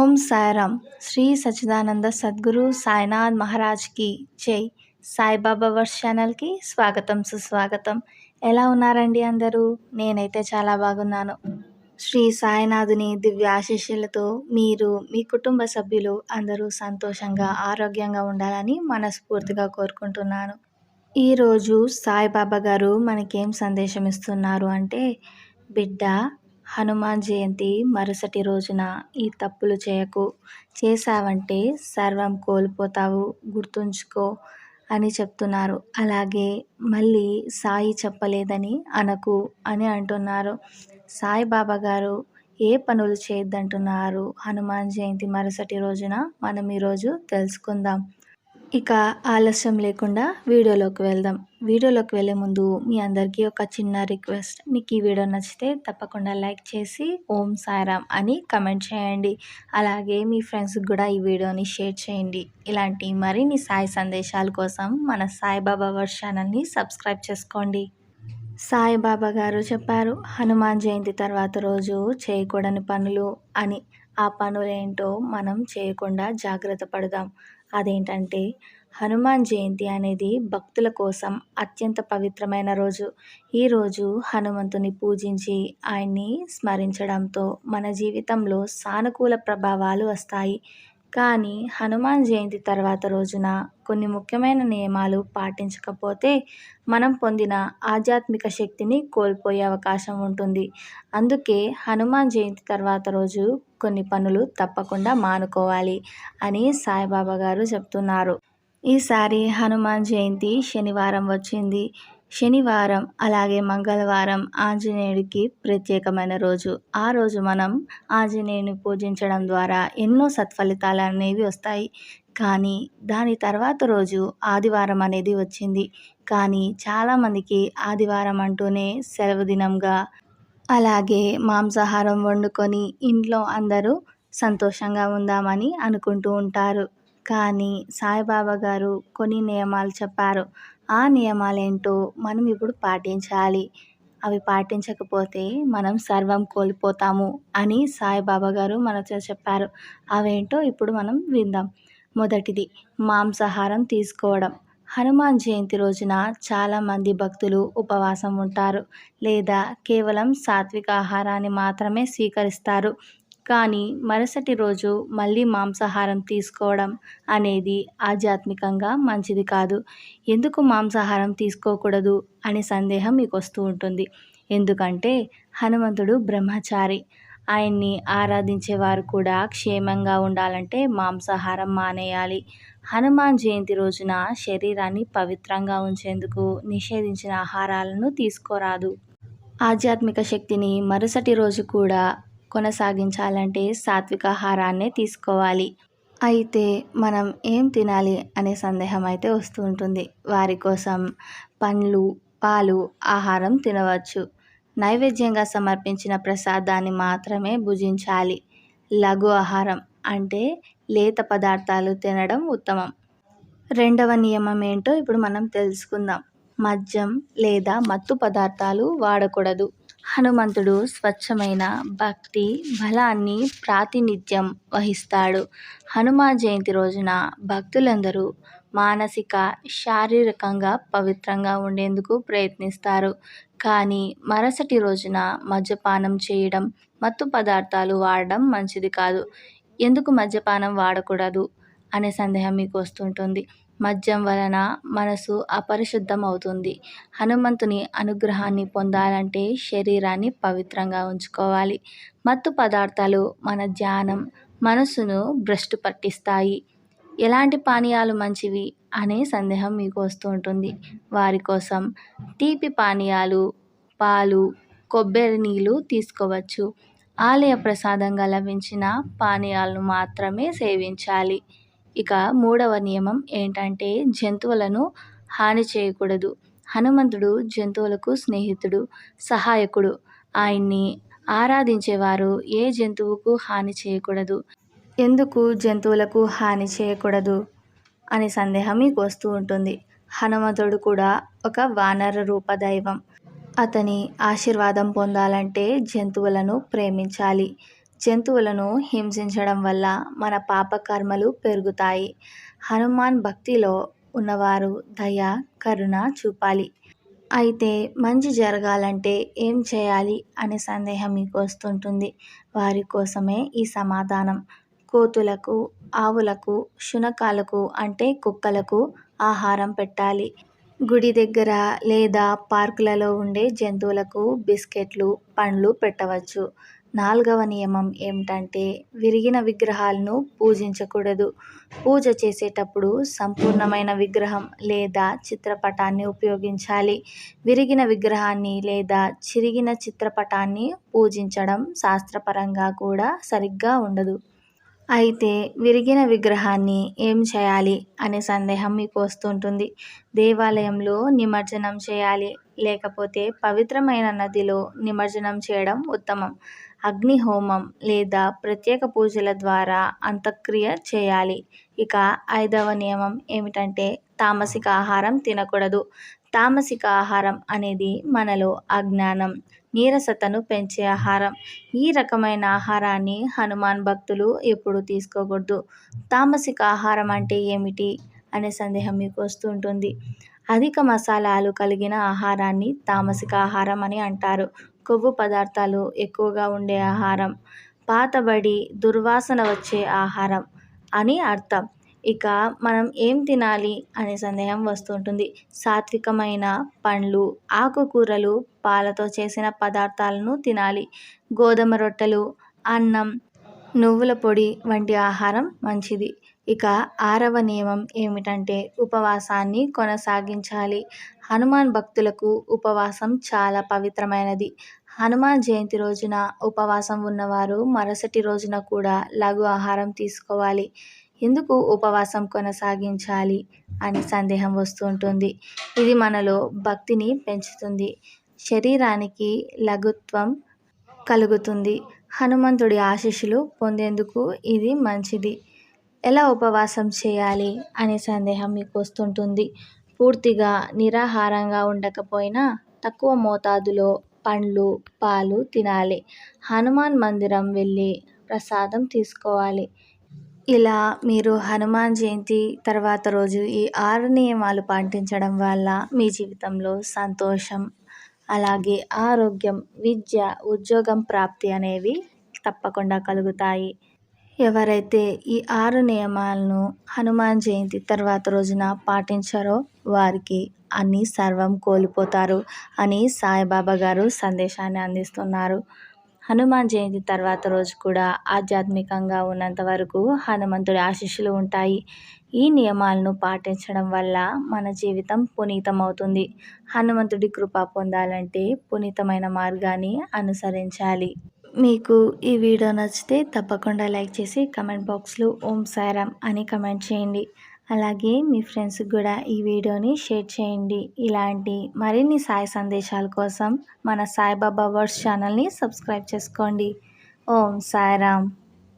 ఓం సాయిరామ్. శ్రీ సచిదానంద సద్గురు సాయినాథ్ మహారాజ్కి జై. సాయిబాబా వర్స్ ఛానల్కి స్వాగతం సుస్వాగతం. ఎలా ఉన్నారండి అందరూ? నేనైతే చాలా బాగున్నాను. శ్రీ సాయినాథుని దివ్య మీరు మీ కుటుంబ సభ్యులు అందరూ సంతోషంగా ఆరోగ్యంగా ఉండాలని మనస్ఫూర్తిగా కోరుకుంటున్నాను. ఈరోజు సాయిబాబా గారు మనకేం సందేశం ఇస్తున్నారు అంటే బిడ్డ హనుమాన్ జయంతి మరుసటి రోజున ఈ తప్పులు చేయకు. చేశావంటే సర్వం కోల్పోతావు గుర్తుంచుకో అని చెప్తున్నారు. అలాగే మళ్ళీ సాయి చెప్పలేదని అనకు అని అంటున్నారు. సాయిబాబా గారు ఏ పనులు చేయొద్దంటున్నారు హనుమాన్ జయంతి మరుసటి రోజున? మనం ఈరోజు తెలుసుకుందాం. ఇక ఆలస్యం లేకుండా వీడియోలోకి వెళ్దాం. వీడియోలోకి వెళ్ళే ముందు మీ అందరికీ ఒక చిన్న రిక్వెస్ట్. మీకు ఈ వీడియో నచ్చితే తప్పకుండా లైక్ చేసి ఓం సాయిరామ్ అని కమెంట్ చేయండి. అలాగే మీ ఫ్రెండ్స్కి కూడా ఈ వీడియోని షేర్ చేయండి. ఇలాంటి మరిన్ని సాయి సందేశాల కోసం మన సాయిబాబా వర్ష ఛానల్ని సబ్స్క్రైబ్ చేసుకోండి. సాయిబాబా గారు చెప్పారు హనుమాన్ జయంతి తర్వాత రోజు చేయకూడని పనులు అని. ఆ పనులు ఏంటో మనం చేయకుండా జాగ్రత్త పడదాం. అదేంటంటే హనుమాన్ జయంతి అనేది భక్తుల కోసం అత్యంత పవిత్రమైన రోజు. ఈరోజు హనుమంతుని పూజించి ఆయన్ని స్మరించడంతో మన జీవితంలో సానుకూల ప్రభావాలు వస్తాయి. కానీ హనుమాన్ జయంతి తర్వాత రోజున కొన్ని ముఖ్యమైన నియమాలు పాటించకపోతే మనం పొందిన ఆధ్యాత్మిక శక్తిని కోల్పోయే అవకాశం ఉంటుంది. అందుకే హనుమాన్ జయంతి తర్వాత రోజు కొన్ని పనులు తప్పకుండా మానుకోవాలి అని సాయిబాబా గారు చెప్తున్నారు. ఈసారి హనుమాన్ జయంతి శనివారం వచ్చింది. శనివారం అలాగే మంగళవారం ఆంజనేయుడికి ప్రత్యేకమైన రోజు. ఆ రోజు మనం ఆంజనేయుని పూజించడం ద్వారా ఎన్నో సత్ఫలితాలు అనేవి వస్తాయి. కానీ దాని తర్వాత రోజు ఆదివారం అనేది వచ్చింది. కానీ చాలామందికి ఆదివారం అంటూనే సెలవు దినంగా అలాగే మాంసాహారం వండుకొని ఇంట్లో అందరూ సంతోషంగా ఉందామని అనుకుంటూ ఉంటారు. కానీ సాయిబాబా గారు కొన్ని నియమాలు చెప్పారు. ఆ నియమాలేంటో మనం ఇప్పుడు పాటించాలి. అవి పాటించకపోతే మనం సర్వం కోల్పోతాము అని సాయిబాబా గారు మనతో చెప్పారు. అవేంటో ఇప్పుడు మనం విందాం. మొదటిది మాంసాహారం తీసుకోవడం. హనుమాన్ జయంతి రోజున చాలామంది భక్తులు ఉపవాసం ఉంటారు లేదా కేవలం సాత్విక ఆహారాన్ని మాత్రమే స్వీకరిస్తారు. కానీ మరుసటి రోజు మళ్ళీ మాంసాహారం తీసుకోవడం అనేది ఆధ్యాత్మికంగా మంచిది కాదు. ఎందుకు మాంసాహారం తీసుకోకూడదు అనే సందేహం మీకు వస్తూ ఉంటుంది. ఎందుకంటే హనుమంతుడు బ్రహ్మచారి. ఆయన్ని ఆరాధించేవారు కూడా క్షేమంగా ఉండాలంటే మాంసాహారం మానేయాలి. హనుమాన్ జయంతి రోజున శరీరాన్ని పవిత్రంగా ఉంచేందుకు నిషేధించిన ఆహారాలను తీసుకోరాదు. ఆధ్యాత్మిక శక్తిని మరుసటి రోజు కూడా కొనసాగించాలంటే సాత్విక ఆహారాన్నే తీసుకోవాలి. అయితే మనం ఏం తినాలి అనే సందేహం అయితే వస్తూ ఉంటుంది. వారి కోసం పండ్లు పాలు ఆహారం తినవచ్చు. నైవేద్యంగా సమర్పించిన ప్రసాదాన్ని మాత్రమే భుజించాలి. లఘు ఆహారం అంటే లేత పదార్థాలు తినడం ఉత్తమం. రెండవ నియమం ఏంటో ఇప్పుడు మనం తెలుసుకుందాం. మద్యం లేదా మత్తు పదార్థాలు వాడకూడదు. హనుమంతుడు స్వచ్ఛమైన భక్తి బలాన్ని ప్రాతినిధ్యం వహిస్తాడు. హనుమాన్ జయంతి రోజున భక్తులందరూ మానసిక శారీరకంగా పవిత్రంగా ఉండేందుకు ప్రయత్నిస్తారు. కానీ మరుసటి రోజున మద్యపానం చేయడం మత్తు పదార్థాలు వాడడం మంచిది కాదు. ఎందుకు మద్యపానం వాడకూడదు? అనే సందేహం మీకు వస్తుంటుంది. మద్యం వలన మనసు అపరిశుద్ధం అవుతుంది హనుమంతుని అనుగ్రహాన్ని పొందాలంటే శరీరాన్ని పవిత్రంగా ఉంచుకోవాలి. మత్తు పదార్థాలు మన ధ్యానం మనసును భ్రష్టు పట్టిస్తాయి. ఎలాంటి పానీయాలు మంచివి అనే సందేహం మీకు వస్తూ ఉంటుంది. వారి కోసం తీపి పానీయాలు పాలు కొబ్బరి నీళ్ళు తీసుకోవచ్చు. ఆలయ ప్రసాదంగా లభించిన పానీయాలను మాత్రమే సేవించాలి. ఇక మూడవ నియమం ఏంటంటే జంతువులను హాని చేయకూడదు. హనుమంతుడు జంతువులకు స్నేహితుడు సహాయకుడు. ఆయన్ని ఆరాధించేవారు ఏ జంతువుకు హాని చేయకూడదు. ఎందుకు జంతువులకు హాని చేయకూడదు అనే సందేహం మీకు వస్తూ ఉంటుంది. హనుమంతుడు కూడా ఒక వానర రూప దైవం. అతని ఆశీర్వాదం పొందాలంటే జంతువులను ప్రేమించాలి. జంతువులను హింసించడం వల్ల మన పాపకర్మలు పెరుగుతాయి. హనుమాన్ భక్తిలో ఉన్నవారు దయ కరుణ చూపాలి. అయితే మంచి జరగాలంటే ఏం చేయాలి అనే సందేహం మీకు వస్తుంటుంది. వారి కోసమే ఈ సమాధానం. కోతులకు ఆవులకు శునకాలకు అంటే కుక్కలకు ఆహారం పెట్టాలి. గుడి దగ్గర లేదా పార్కులలో ఉండే జంతువులకు బిస్కెట్లు పండ్లు పెట్టవచ్చు. నాలుగవ నియమం ఏమిటంటే విరిగిన విగ్రహాలను పూజించకూడదు. పూజ చేసేటప్పుడు సంపూర్ణమైన విగ్రహం లేదా చిత్రపటాన్ని ఉపయోగించాలి. విరిగిన విగ్రహాన్ని లేదా చిరిగిన చిత్రపటాన్ని పూజించడం శాస్త్రపరంగా కూడా సరిగ్గా ఉండదు. అయితే విరిగిన విగ్రహాన్ని ఏం చేయాలి అనే సందేహం మీకు వస్తుంటుంది. దేవాలయంలో నిమజ్జనం చేయాలి లేకపోతే పవిత్రమైన నదిలో నిమజ్జనం చేయడం ఉత్తమం. అగ్నిహోమం లేదా ప్రత్యేక పూజల ద్వారా అంతక్రియ చేయాలి. ఇక ఐదవ నియమం ఏమిటంటే తామసిక ఆహారం తినకూడదు. తామసిక ఆహారం అనేది మనలో అజ్ఞానం నీరసతను పెంచే ఆహారం. ఈ రకమైన ఆహారాన్ని హనుమాన్ భక్తులు ఎప్పుడు తీసుకోకూడదు. తామసిక ఆహారం అంటే ఏమిటి అనే సందేహం మీకు వస్తుంటుంది అధిక మసాలాలు కలిగిన ఆహారాన్ని తామసిక ఆహారం అని అంటారు. కొవ్వు పదార్థాలు ఎక్కువగా ఉండే ఆహారం. పాతబడి దుర్వాసన వచ్చే ఆహారం అని అర్థం. ఇక మనం ఏం తినాలి అనే సందేహం వస్తుంటుంది. సాత్వికమైన పండ్లు ఆకుకూరలు పాలతో చేసిన పదార్థాలను తినాలి. గోధుమ రొట్టెలు అన్నం నువ్వుల పొడి వంటి ఆహారం మంచిది. ఇక ఆరవ నియమం ఏమిటంటే ఉపవాసాన్ని కొనసాగించాలి. హనుమాన్ భక్తులకు ఉపవాసం చాలా పవిత్రమైనది. హనుమాన్ జయంతి రోజున ఉపవాసం ఉన్నవారు మరుసటి రోజున కూడా లఘు ఆహారం తీసుకోవాలి. ఎందుకు ఉపవాసం కొనసాగించాలి అని సందేహం వస్తుంటుంది ఇది మనలో భక్తిని పెంచుతుంది. శరీరానికి లఘుత్వం కలుగుతుంది. హనుమంతుడి ఆశీస్సులు పొందేందుకు ఇది మంచిది. ఎలా ఉపవాసం చేయాలి అనే సందేహం మీకు వస్తుంటుంది. పూర్తిగా నిరాహారంగా ఉండకపోయినా తక్కువ మోతాదులో పండ్లు పాలు తినాలి. హనుమాన్ మందిరం వెళ్ళి ప్రసాదం తీసుకోవాలి. ఇలా మీరు హనుమాన్ జయంతి తర్వాత రోజు ఈ ఆరు నియమాలు పాటించడం వల్ల మీ జీవితంలో సంతోషం అలాగే ఆరోగ్యం విద్య ఉద్యోగం ప్రాప్తి అనేవి తప్పకుండా కలుగుతాయి. ఎవరైతే ఈ ఆరు నియమాలను హనుమాన్ జయంతి తర్వాత రోజున పాటించారో వారికి అన్నీ సర్వం కోల్పోతారు అని సాయిబాబా గారు సందేశాన్ని అందిస్తున్నారు. హనుమాన్ జయంతి తర్వాత రోజు కూడా ఆధ్యాత్మికంగా ఉన్నంత వరకు హనుమంతుడి ఆశీస్సులు ఉంటాయి. ఈ నియమాలను పాటించడం వల్ల మన జీవితం పునీతమవుతుంది. హనుమంతుడి కృప పొందాలంటే పునీతమైన మార్గాన్ని అనుసరించాలి. మీకు ఈ వీడియో నచ్చితే తప్పకుండా లైక్ చేసి కమెంట్ బాక్స్లో ఓం సాయిరామ్ అని కమెంట్ చేయండి. అలాగే మీ ఫ్రెండ్స్కి కూడా ఈ వీడియోని షేర్ చేయండి. ఇలాంటి మరిన్ని సాయి సందేశాల కోసం మన సాయిబాబా వర్డ్స్ ఛానల్ని సబ్స్క్రైబ్ చేసుకోండి. ఓం సాయిరామ్.